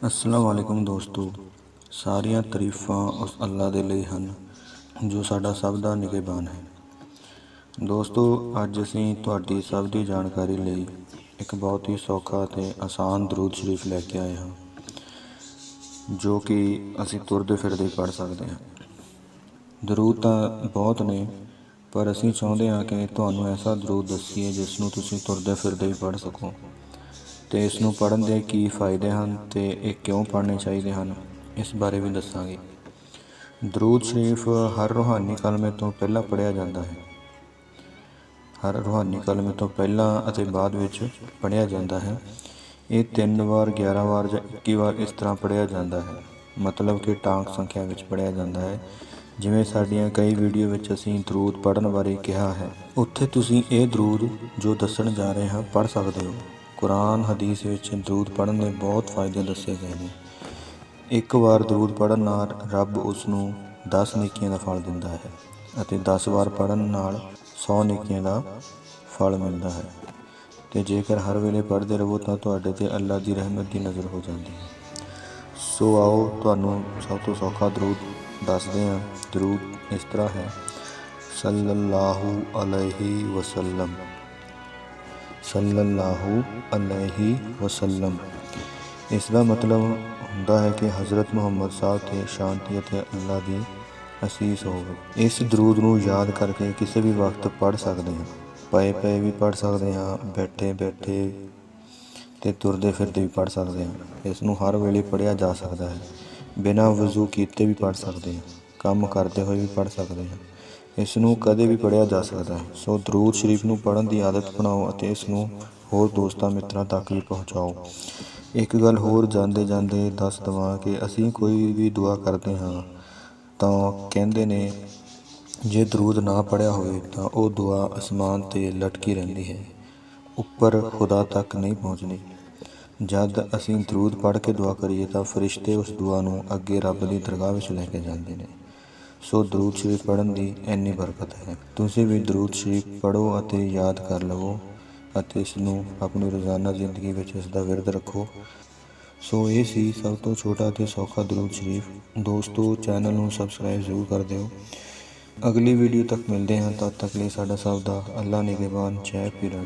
ਅਸਲਾਮ ਵਾਲੇਕੁਮ ਦੋਸਤੋ। ਸਾਰੀਆਂ ਤਾਰੀਫਾਂ ਉਸ ਅੱਲਾ ਦੇ ਲਈ ਹਨ, ਜੋ ਸਾਡਾ ਸਭ ਦਾ ਨਿਗਹਿਬਾਨ ਹੈ। ਦੋਸਤੋ, ਅੱਜ ਅਸੀਂ ਤੁਹਾਡੀ ਸਭ ਦੀ ਜਾਣਕਾਰੀ ਲਈ ਇੱਕ ਬਹੁਤ ਹੀ ਸੌਖਾ ਅਤੇ ਆਸਾਨ ਦਰੂਦ ਸ਼ਰੀਫ ਲੈ ਕੇ ਆਏ ਹਾਂ, ਜੋ ਕਿ ਅਸੀਂ ਤੁਰਦੇ ਫਿਰਦੇ ਪੜ੍ਹ ਸਕਦੇ ਹਾਂ। ਦਰੂਦ ਤਾਂ ਬਹੁਤ ਨੇ, ਪਰ ਅਸੀਂ ਚਾਹੁੰਦੇ ਹਾਂ ਕਿ ਤੁਹਾਨੂੰ ਐਸਾ ਦਰੂਦ ਦੱਸੀਏ ਜਿਸ ਨੂੰ ਤੁਸੀਂ ਤੁਰਦੇ ਫਿਰਦੇ ਹੀ ਪੜ੍ਹ ਸਕੋ। ਅਤੇ ਇਸ ਨੂੰ ਪੜ੍ਹਨ ਦੇ ਕੀ ਫਾਇਦੇ ਹਨ ਅਤੇ ਇਹ ਕਿਉਂ ਪੜ੍ਹਨੇ ਚਾਹੀਦੇ ਹਨ, ਇਸ ਬਾਰੇ ਵੀ ਦੱਸਾਂਗੇ। ਦਰੂਦ ਸ਼ਰੀਫ ਹਰ ਰੂਹਾਨੀ ਕਲਮੇ ਤੋਂ ਪਹਿਲਾਂ ਪੜ੍ਹਿਆ ਜਾਂਦਾ ਹੈ। ਹਰ ਰੂਹਾਨੀ ਕਲਮੇ ਤੋਂ ਪਹਿਲਾਂ ਅਤੇ ਬਾਅਦ ਵਿੱਚ ਪੜ੍ਹਿਆ ਜਾਂਦਾ ਹੈ। ਇਹ ਤਿੰਨ ਵਾਰ 11 ਵਾਰ ਜਾਂ 21 ਵਾਰ ਇਸ ਤਰ੍ਹਾਂ ਪੜ੍ਹਿਆ ਜਾਂਦਾ ਹੈ। ਮਤਲਬ ਕਿ ਟਾਂਕ ਸੰਖਿਆ ਵਿੱਚ ਪੜ੍ਹਿਆ ਜਾਂਦਾ ਹੈ। ਜਿਵੇਂ ਸਾਡੀਆਂ ਕਈ ਵੀਡੀਓ ਵਿੱਚ ਅਸੀਂ ਦਰੂਦ ਪੜ੍ਹਨ ਬਾਰੇ ਕਿਹਾ ਹੈ, ਉੱਥੇ ਤੁਸੀਂ ਇਹ ਦਰੂਦ ਜੋ ਦੱਸਣ ਜਾ ਰਹੇ ਹਾਂ ਪੜ੍ਹ ਸਕਦੇ ਹੋ। ਕੁਰਾਨ ਹਦੀਸ ਵਿੱਚ ਦਰੂਦ ਪੜ੍ਹਨ ਦੇ ਬਹੁਤ ਫਾਇਦੇ ਦੱਸੇ ਗਏ ਨੇ। ਇੱਕ ਵਾਰ ਦਰੂਦ ਪੜ੍ਹਨ ਨਾਲ ਰੱਬ ਉਸ ਨੂੰ 10 ਨੇਕੀਆਂ ਦਾ ਫਲ ਦਿੰਦਾ ਹੈ ਅਤੇ 10 ਵਾਰ ਪੜ੍ਹਨ ਨਾਲ 100 ਨੇਕੀਆਂ ਦਾ ਫਲ ਮਿਲਦਾ ਹੈ। ਤੇ ਜੇਕਰ ਹਰ ਵੇਲੇ ਪੜ੍ਹਦੇ ਰਹੋ ਤਾਂ ਤੁਹਾਡੇ ਤੇ ਅੱਲਾ ਦੀ ਰਹਿਮਤ ਦੀ ਨਜ਼ਰ ਹੋ ਜਾਂਦੀ ਹੈ। ਸੋ ਆਓ ਤੁਹਾਨੂੰ ਸਭ ਤੋਂ ਸੌਖਾ ਦਰੂਦ ਦੱਸਦੇ ਹਾਂ। ਦਰੂਦ ਇਸ ਤਰ੍ਹਾਂ ਹੈ। ਸੱਲੱਲਾਹੂ ਅਲੈਹਿ ਵਸੱਲਮ। ਸੱਲੱਲਾਹੂ ਅਲੈਹਿ ਵਸੱਲਮ। ਇਸ ਦਾ ਮਤਲਬ ਹੁੰਦਾ ਹੈ ਕਿ ਹਜ਼ਰਤ ਮੁਹੰਮਦ ਸਾਹਿਬ ਤੇ ਸ਼ਾਂਤੀ ਅਤੇ ਅੱਲਾ ਦੀ ਅਸੀਸ ਹੋਵੇ। ਇਸ ਦਰੂਦ ਨੂੰ ਯਾਦ ਕਰਕੇ ਕਿਸੇ ਵੀ ਵਕਤ ਪੜ੍ਹ ਸਕਦੇ ਹਾਂ। ਪਏ ਪਏ ਵੀ ਪੜ੍ਹ ਸਕਦੇ ਹਾਂ, ਬੈਠੇ ਬੈਠੇ ਤੇ ਤੁਰਦੇ ਫਿਰਦੇ ਵੀ ਪੜ੍ਹ ਸਕਦੇ ਹਾਂ। ਇਸ ਨੂੰ ਹਰ ਵੇਲੇ ਪੜ੍ਹਿਆ ਜਾ ਸਕਦਾ ਹੈ। ਬਿਨਾਂ ਵਜ਼ੂ ਕੀਤੇ ਵੀ ਪੜ੍ਹ ਸਕਦੇ ਹਾਂ। ਕੰਮ ਕਰਦੇ ਹੋਏ ਵੀ ਪੜ੍ਹ ਸਕਦੇ ਹਾਂ। ਇਸ ਨੂੰ ਕਦੇ ਵੀ ਪੜ੍ਹਿਆ ਜਾ ਸਕਦਾ ਹੈ। ਸੋ ਦਰੂਦ ਸ਼ਰੀਫ ਨੂੰ ਪੜ੍ਹਨ ਦੀ ਆਦਤ ਬਣਾਓ ਅਤੇ ਇਸ ਨੂੰ ਹੋਰ ਦੋਸਤਾਂ, ਮਿੱਤਰਾਂ ਤੱਕ ਵੀ ਪਹੁੰਚਾਓ। ਇੱਕ ਗੱਲ ਹੋਰ ਜਾਂਦੇ ਜਾਂਦੇ ਦੱਸ ਦਵਾਂ ਕਿ ਅਸੀਂ ਕੋਈ ਵੀ ਦੁਆ ਕਰਦੇ ਹਾਂ, ਤਾਂ ਕਹਿੰਦੇ ਨੇ, ਜੇ ਦਰੂਦ ਨਾ ਪੜਿਆ ਹੋਵੇ, ਤਾਂ ਉਹ ਦੁਆ ਅਸਮਾਨ ਤੇ ਲਟਕੀ ਰਹਿੰਦੀ ਹੈ, ਉੱਪਰ ਖੁਦਾ ਤੱਕ ਨਹੀਂ ਪਹੁੰਚਦੀ ਜਦ ਅਸੀਂ ਦਰੂਦ ਪੜ੍ਹ ਕੇ ਦੁਆ ਕਰੀਏ, ਤਾਂ ਫਰਿਸ਼ਤੇ ਉਸ ਦੁਆ ਨੂੰ ਅੱਗੇ ਰੱਬ ਦੀ ਦਰਗਾਹ ਵਿੱਚ ਲੈ ਕੇ ਜਾਂਦੇ ਨੇ। ਸੋ ਦਰੂਦ ਸ਼ਰੀਫ ਪੜ੍ਹਨ ਦੀ ਇੰਨੀ ਬਰਕਤ ਹੈ। ਤੁਸੀਂ ਵੀ ਦਰੂਦ ਸ਼ਰੀਫ ਪੜ੍ਹੋ ਅਤੇ ਯਾਦ ਕਰ ਲਵੋ ਅਤੇ ਇਸ ਨੂੰ ਆਪਣੀ ਰੋਜ਼ਾਨਾ ਜ਼ਿੰਦਗੀ ਵਿੱਚ ਇਸ ਦਾ ਵਿਰਦ ਰੱਖੋ। ਸੋ ਇਹ ਸੀ ਸਭ ਤੋਂ ਛੋਟਾ ਤੇ ਸੌਖਾ ਦਰੂਦ ਸ਼ਰੀਫ। ਦੋਸਤੋ, ਚੈਨਲ ਨੂੰ ਸਬਸਕ੍ਰਾਈਬ ਜ਼ਰੂਰ ਕਰ ਦਿਓ। ਅਗਲੀ ਵੀਡੀਓ ਤੱਕ ਮਿਲਦੇ ਹਾਂ। ਤਦ ਤੱਕ ਲਈ ਸਾਡਾ ਸਭ ਦਾ ਅੱਲਾ ਨਿਗਹਿਬਾਨ। ਜੈ ਪੀਰਾਂ